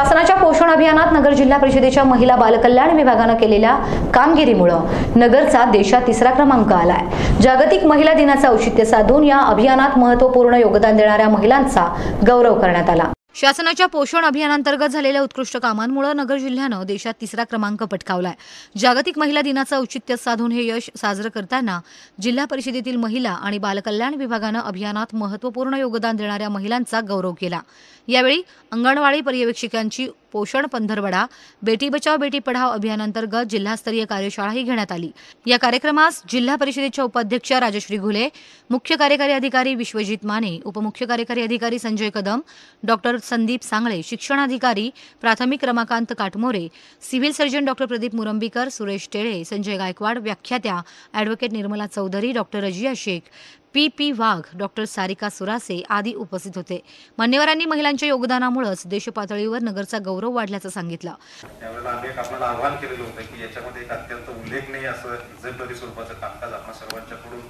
शासनाच्या पोषण अभियानात नगर जिल्हा परिषदेच्या महिला बालकल्याण विभागानं केलेल्या कामगिरीमुळं नगरचा देशात तिसरा क्रमांक आलाय. जागतिक महिला दिनाचं औचित्य साधून या अभियानात महत्त्वपूर्ण योगदान देणाऱ्या महिलांचा गौरव करण्यात आला. शासनाच्या पोषण अभियानांतर्गत झालेल्या उत्कृष्ट कामांमुळे नगर जिल्ह्यानं देशात तिसरा क्रमांक पटकावलाय. जागतिक महिला दिनाचं औचित्य साधून हे यश साजरं करताना जिल्हा परिषदेतील महिला आणि बालकल्याण विभागानं अभियानात महत्त्वपूर्ण योगदान देणाऱ्या महिलांचा गौरव केला. यावेळी अंगणवाडी पर्यवेक्षिकांची पोषण पंधरवडा बेटी बचाव बेटी पढाव अभियानांतर्गत जिल्हास्तरीय कार्यशाळाही घेण्यात आली. या कार्यक्रमास जिल्हा परिषदेच्या उपाध्यक्षा राजश्री घुले मुख्य कार्यकारी अधिकारी विश्वजित माने उपमुख्य कार्यकारी अधिकारी संजय कदम डॉक्टर संदीप सांगळे शिक्षणाधिकारी प्राथमिक Ramakant Katmore civil surgeon doctor Pradeep Murambikar Suresh Tele Sanjay Gaikwad व्याख्यात्या advocate Nirmala Chaudhari doctor Razia Shaikh P P Wagh doctor Sarika Surase आदी उपस्थित होते. मान्यवरांनी महिलांच्या योगदानामुळेच देशपातळीवर नगरचा गौरव वाढल्याचं सांगितलं. त्यावेळेला आम्ही एक आपल्याला आव्हान केलेलं होतं की याच्यामध्ये एक अत्यंत उल्लेखनीय असं जबाबदारी स्वरूपाचं कामकाज आपण सर्वांच्याकडून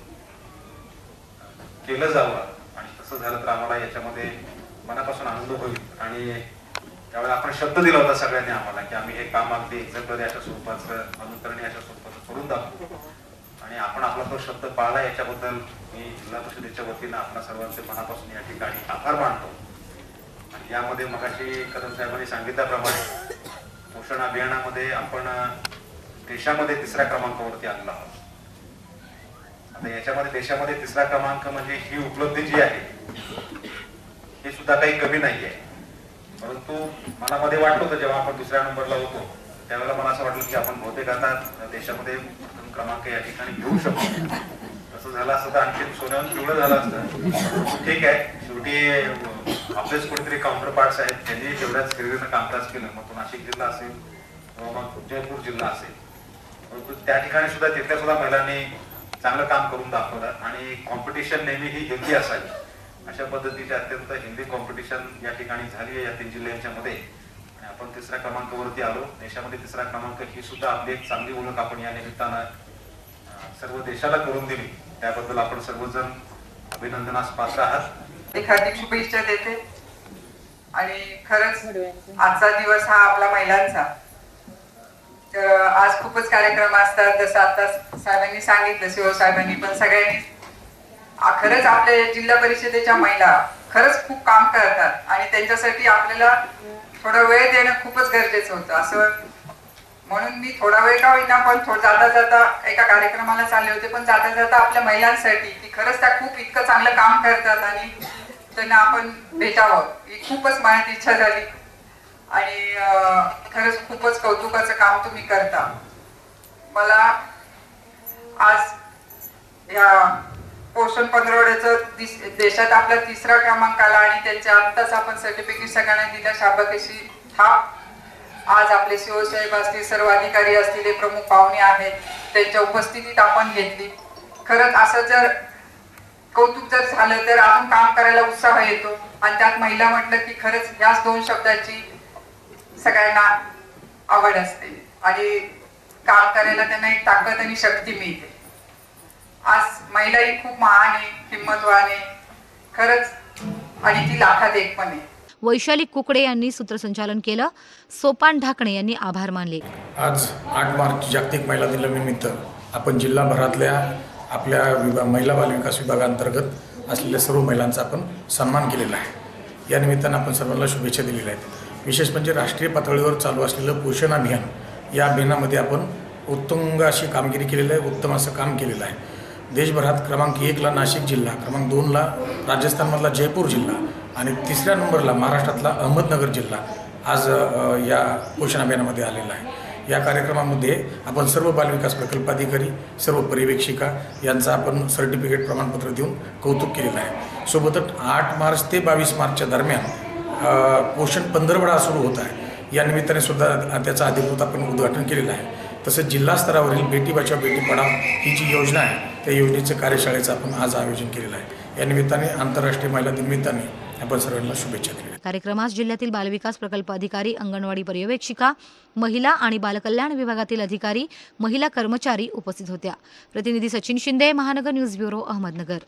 केलं जावं आणि तसं झालं तर आम्हाला याच्यामध्ये मनापासून आनंद होईल. आणि त्यावेळेला आपण शब्द दिला होता सगळ्यांनी आम्हाला की आम्ही हे काम अगदी एक्झॅक्टली अशा स्वरूपाचं अनुकरणी अशा स्वरूपाचं करून दाखवू. आणि आपण आपला तो शब्द पाळला याच्याबद्दल मी जिल्हा परिषदेच्या वतीनं आपल्या सर्वांचे मनापासून या ठिकाणी आभार मानतो. आणि यामध्ये मगाशी कदम साहेबांनी सांगितल्याप्रमाणे पोषण अभियानामध्ये आपण देशामध्ये तिसऱ्या क्रमांकावरती आणला आहोत. आता याच्यामध्ये देशामध्ये तिसरा क्रमांक म्हणजे ही उपलब्धी जी आहे ही सुद्धा काही कमी नाही आहे परंतु मनामध्ये वाटलं होतं जेव्हा आपण दुसऱ्या नंबरला होतो त्यावेळेला मला असं वाटलं की आपण बहुतेक आता देशामध्ये प्रथम क्रमांक या ठिकाणी घेऊ शकतो. तसं झालं असतं तर आणखी सोन्याहून पिवळं झालं असतं. ठीक आहे. शेवटी आपलेच कुठेतरी काउंटर पार्ट्स आहेत. त्यांनी जेवढ्याच हिरवीनं कामकाज केलं. मग तो नाशिक जिल्हा असेल मग जयपूर जिल्हा असेल. परंतु त्या ठिकाणी सुद्धा तिथल्या सुद्धा महिलांनी चांगलं काम करून दाखवलं आणि कॉम्पिटिशन नेहमी ही हिंदी असावी. अशा पद्धतीची अत्यंत हिंदी कॉम्पिटिशन या ठिकाणी झाली आहे या तीन जिल्ह्यांच्या मध्ये. आपण तिसऱ्या क्रमांकावरती आलो. देशामध्ये तिसरा क्रमांक ही सुद्धा आपली एक चांगली ओळख आपण या निमित्तानं सर्व देशाला करून दिली. त्याबद्दल आपण सर्वजण अभिनंदनास पात्र आहात. हार्दिक हार्दिक शुभेच्छा देते. आणि खरंच आजचा दिवस हा आपला महिलांचा. तर आज खूपच कार्यक्रम असतात. जसं आता साहेबांनी सांगितलं शिव साहेबांनी पण सगळ्यांनी. खरंच आपल्या जिल्हा परिषदेच्या महिला खरंच खूप काम करतात. आणि त्यांच्यासाठी आपल्याला थोडा वेळ देणं खूपच गरजेचं होतं. असं म्हणून मी थोडा वेळ का होईना पण जाता जाता एका कार्यक्रमाला चालले होते पण जाता जाता आपल्या महिलांसाठी की खरंच त्या खूप इतकं चांगलं काम करतात आणि त्यांना आपण भेटावं ही खूपच मनात इच्छा झाली. आणि खरंच खूपच कौतुकाचं काम तुम्ही करता. मला आज या पोषण पंधरवड्याचं देशात आपला तिसरा क्रमांक आला आणि त्यांच्या आत्ताच आपण सर्टिफिकेट सगळ्यांना दिल्या शाबाकेशी हा आज आपले शिवसाहेब असतील सर्व अधिकारी असतील हे प्रमुख पाहुणे आहेत. त्यांच्या उपस्थितीत आपण घेतली. खरंच असं जर कौतुक जर झालं तर अजून काम करायला उत्साह येतो. आणि त्यात महिला म्हटलं की खरंच ह्याच दोन शब्दाची सगळ्यांना आवड असते. आणि काम करायला त्यांना एक ताकद आणि शक्ती मिळते. आज महिला ही खूप महान आहे हिंमतवान आहे. खरंच आणि ती लाखात एक पण आहे. वैशाली कुकडे यांनी सूत्रसंचालन केलं. सोपान ढाकणे यांनी आभार मानले. आज आठ मार्च जागतिक महिला दिनानिमित्त आपण जिल्हाभरातल्या आपल्या विभाग महिला बालविकास विभागांतर्गत असलेल्या सर्व महिलांचा आपण सन्मान केलेला आहे. या निमित्तानं आपण सर्वांना शुभेच्छा दिलेल्या आहेत. विशेष म्हणजे राष्ट्रीय पातळीवर चालू असलेलं पोषण अभियान या अभियानामध्ये आपण उत्तुंग अशी कामगिरी केलेली आहे उत्तम असं काम केलेलं आहे. देशभरात क्रमांक एकला नाशिक जिल्हा क्रमांक दोनला राजस्थानमधला जयपूर जिल्हा आणि तिसऱ्या नंबरला महाराष्ट्रातला अहमदनगर जिल्हा आज या पोषण अभियानामध्ये आलेला आहे. या कार्यक्रमामध्ये आपण सर्व बालविकास प्रकल्पाधिकारी सर्व पर्यवेक्षिका यांचा आपण सर्टिफिकेट प्रमाणपत्र देऊन कौतुक केलेलं आहे. सोबतच आठ मार्च ते बावीस मार्चच्या दरम्यान पोषण पंधरवडा सुरू होत आहे. या निमित्ताने सुद्धा त्याचं अधिकृत आपण उद्घाटन केलेलं आहे. तसंच जिल्हा स्तरावरील बेटी बचाव बेटी पढाव ही जी योजना आहे त्या योजनेचं कार्यशाळेचं आपण आज आयोजन केलेलं आहे. या निमित्ताने आंतरराष्ट्रीय महिला दिननिमित्ताने आपण सर्वांना शुभेच्छा दिल्या कार्यक्रमास जिल्ह्यातील बालविकास प्रकल्प अधिकारी अंगणवाडी पर्यवेक्षिका महिला आणि बालकल्याण विभागातील अधिकारी महिला कर्मचारी उपस्थित होत्या. प्रतिनिधी सचिन शिंदे महानगर न्यूज ब्युरो अहमदनगर.